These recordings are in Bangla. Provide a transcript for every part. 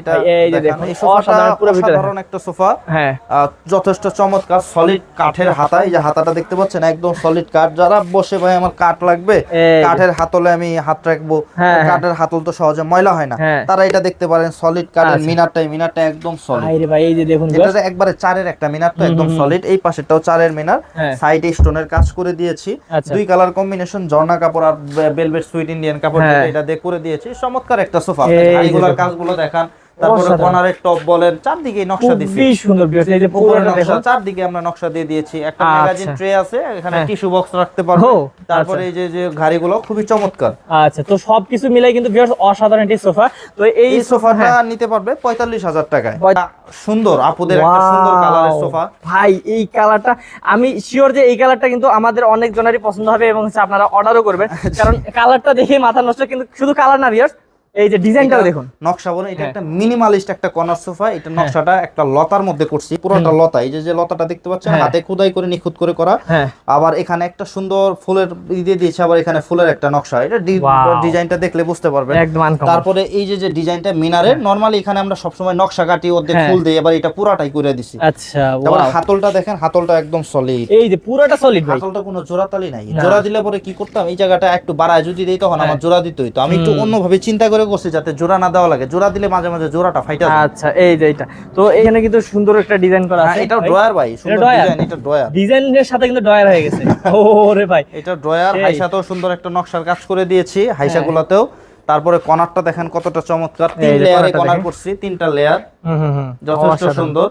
এটা এই যে দেখুন, অসাধারণ পুরো ভিতরে। অসাধারণ একটা সোফা। হ্যাঁ। যথেষ্ট চমৎকার সলিড কাঠের হাতা এই যে হাতাটা দেখতে পাচ্ছেন একদম সলিড কাঠ। যারা বসে ভাই আমার কাঠ লাগবে? কাঠের হাতলে আমি হাত রাখব। হ্যাঁ, হ্যাঁ। কাঠের হাতল তো সহজে ময়লা না। তারা এটা দেখতে পারেন সলিড কাঠের আচ্ছা। মিনারটা মিনারটা একদম সলিড ভাই ভাই এই যে দেখুন এটা একবারে চারের একটা মিনার তো একদম সলিড এই পাশেরটাও চারের মিনার। সাইডে স্টোনের কাজ করে দিয়েছি। আচ্ছা। দুই কালার কম্বিনেশন ঝর্ণা কাপড় আর ভেলভেট সুইট ইন্ডিয়ান কাপড়। এটা দিয়ে করে দিয়েছি। চমৎকার একটা সোফা। এইগুলার কাজগুলো দেখান। তারপরে কর্নারের টপ বলেন চারদিকে নকশা দিছি খুবই সুন্দর ভিউয়ার্স এই যে উপরে নকশা চারদিকে আমরা নকশা দিয়ে দিয়েছি। একটা আচ্ছা। ম্যাগাজিন ট্রে আছে এখানে হ্যাঁ। টিস্যু বক্স রাখতে পারব তারপরে এই যে যে ঘাড়িগুলো খুবই চমৎকার। আচ্ছা তো সবকিছু মিলাই কিন্তু ভিউয়ার্স অসাধারণ একটি সোফা তো এই সোফাটা হ্যাঁ। নিতে পারবে পঁয়তাল্লিশ হাজার টাকায়। সুন্দর আপুদের একটা সুন্দর কালারের সোফা ভাই এই কালারটা আমি শিওর যে এই কালারটা কিন্তু আমাদের অনেক জনেরই পছন্দ হবে এবং আপনারা অর্ডারও করবেন। আচ্ছা। কারণ কালারটা দেখে মাথা নষ্ট কিন্তু শুধু কালার না ভিউয়ার্স এই যে ডিজাইনটাও দেখুন। নকশা বলে এটা হ্যাঁ। একটা মিনিমালিস্ট একটা কর্নার সোফা এটা নকশাটা একটা লতার মধ্যে করছি পুরোটা লতা। এই যে যে লতাটা দেখতে পাচ্ছেন হ্যাঁ। হাতে খোদাই করে নিখুঁত করে করা। হ্যাঁ। আবার এখানে একটা সুন্দর ফুলের দিয়ে দিয়েছে আবার এখানে ফুলের একটা নকশা। এটা ডিজাইনটা দেখলে বুঝতে পারবেন। তারপরে এই যে যে ডিজাইনটা মিনারের নরমালি এখানে আমরা সবসময় নকশা কাটি ওদের হ্যাঁ। ফুল দিই এবার এটা পুরাটাই করে দিছি। আচ্ছা তারপরে হাতলটা দেখেন হাতলটা একদম সলিড এই যে পুরোটা সলিড ভাই। হাতলটা কোনো জোড়াতালি নাই। জোড়া দিলে পরে কি করতাম? এই জায়গাটা একটু বাড়ায় যদি দিই তখন আমার হ্যাঁ। জোড়া দিতে হইতো। আমি একটু। অন্যভাবে চিন্তা করে করছি যাতে জোড়া না দেওয়া লাগে। জোড়া দিলে মাঝে মাঝে জোড়াটা ফাইটা আচ্ছা এই যে এটা তো এখানে কিন্তু সুন্দর একটা ডিজাইন করা হ্যাঁ, আছে। এটা ড্রয়ার ভাই সুন্দর ডিজাইন এটা ড্রয়ার। ডিজাইনের সাথে কিন্তু ডয়ার হয়ে গেছে। ওরে ভাই। এটা ড্রয়ার। হাইসাতেও সুন্দর একটা নকশার কাজ করে দিয়েছি হাইসাগুলোতেও। তারপরে কনারটা দেখেন কতটা চমৎকার। তিন লেয়ারে কনার করছি তিনটা লেয়ার হুম হুম যথেষ্ট সুন্দর.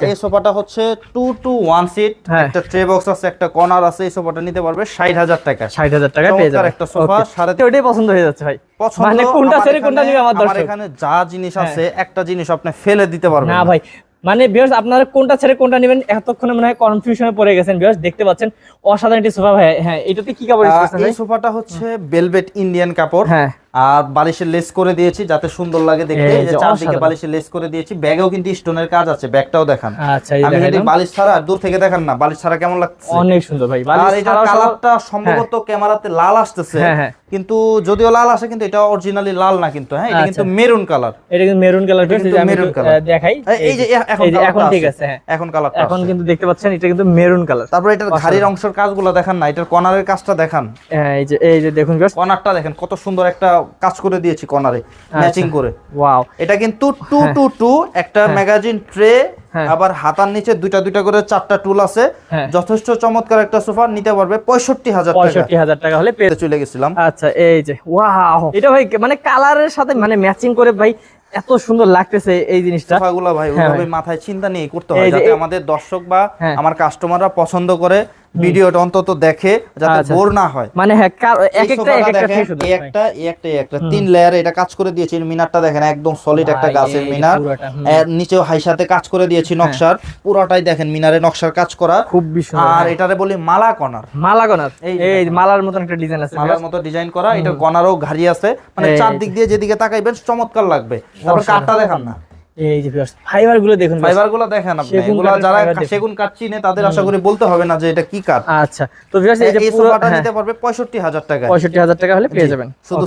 এই সোফাটা হচ্ছে টু টু ওয়ান সিট। একটা ট্রে বক্স আছে একটা কর্নার আছে এই সোফাটা নিতে পারবে ষাট হাজার টাকা। ষাট হাজার টাকা পেয়ে যাবে। একটা সোফা. সাড়ে- ওটাই পছন্দ হয়ে যাচ্ছে ভাই। মানে কোনটা ছেড়ে কোনটা নিবে আমার দর্শক এখানে যা জিনিস হ্যাঁ। আছে একটা জিনিস আপনি ফেলে দিতে পারবেন না। ভাই মানে বিয়ার্স আপনারা কোনটা ছেড়ে কোনটা নেবেন এতক্ষণে মনে হয় কনফিউশনে পড়ে গেছেন। বিয়ার্স দেখতে পাচ্ছেন অসাধারণ একটি সোফা ভাই। হ্যাঁ এটাতে কি কাপড় ইউজ করছেন এই সোফাটা হচ্ছে বেলভেট ইন্ডিয়ান কাপড়। হ্যাঁ। আর বালিশের লেস করে দিয়েছি যাতে সুন্দর লাগে দেখতে। এই যে চারদিকে। বালিশের লেস করে দিয়েছি ব্যাগেও কিন্তু স্টোনের কাজ আছে ব্যাগটাও দেখান। আচ্ছা এই আমি যদি বালিশ ছাড়া দূর থেকে দেখান না বালিশ ছাড়া কেমন লাগছে? অনেক সুন্দর ভাই আর এটা কালারটা সম্ভবত ক্যামেরাতে লাল আসতেছে হ্যাঁ, হ্যাঁ। কিন্তু যদিও লাল আসে কিন্তু এটা অরিজিনালি লাল না কিন্তু হ্যাঁ এটা কিন্তু আচ্ছা। মেরুন কালার এটা কিন্তু মেরুন কালার কিন্তু maroon color। দেখাই। এই যে এখন এখন ঠিক আছে। হ্যাঁ। এখন কালারটা এখন কিন্তু দেখতে পাচ্ছেন এটা কিন্তু মেরুন কালার তারপর এটার ঘাড়ির অংশের কাজগুলো দেখান না এটার কর্নারের কাজটা দেখান। এই যে এই যে দেখুন কর্নারটা দেখেন কত সুন্দর একটা কাজ করে দিয়েছি কর্নারে আচ্ছা। ম্যাচিং করে ওয়াও এটা কিন্তু টু হ্যাঁ। টু টু একটা ম্যাগাজিন ট্রে হ্যাঁ। আবার হাতার নিচে দুইটা দুইটা করে চারটা টুল আছে হ্যাঁ। যথেষ্ট চমৎকার একটা সোফা নিতে পারবে পঁয়ষট্টি হাজার টাকা পঁয়ষট্টি হাজার টাকা হলে পেয়ে চলে গেছিলাম আচ্ছা এই যে ওয়াও এটা ভাই মানে কালারের সাথে মানে ম্যাচিং করে ভাই এত সুন্দর লাগতেছে এই জিনিসটা সোফাগুলো ভাই হ্যাঁ ওইভাবে মাথায় চিন্তা নিয়ে করতে হয় যাতে আমাদের দর্শক বা হ্যাঁ। আমার কাস্টমাররা পছন্দ করে ভিডিওটা অন্তত দেখে যাতে আচ্ছা। বোর না হয়। মানে হ্যাঁ এক একটা এক একটা এই একটা এই একটা এই একটা। তিন লেয়ারে এটা কাজ করে দিয়েছি মিনারটা দেখেন একদম সলিড একটা গাছের মিনার। নিচেও হাইসাতে কাজ করে দিয়েছি নকশার। পুরোটাই দেখেন মিনারে নকশার কাজ করা। খুব সুন্দর আর হ্যাঁ। এটারে বলি মালা কর্নার মালা গনার এই মালার মতন একটা ডিজাইন আছে মালার মতো ডিজাইন করা। এটা কর্নারও ঘাড়ি আছে। মানে চারদিক দিয়ে যেদিকে তাকাইবেন চমৎকার লাগবে। তারপর। কাঠটা দেখান না। এই যে ফাইবারগুলো দেখুন ফাইবারগুলো দেখেন আপনি। সেগুন যারা সেগুন কাঠ চিনে তাদের আশা করি বলতে হবে না যে এটা কি কাঠ। আচ্ছা তো ভিউয়ার্স এই যে পুরো নিতে পারবে পঁয়ষট্টি হাজার টাকা পঁয়ষট্টি হাজার টাকা হলে পেয়ে যাবেন। শুধু.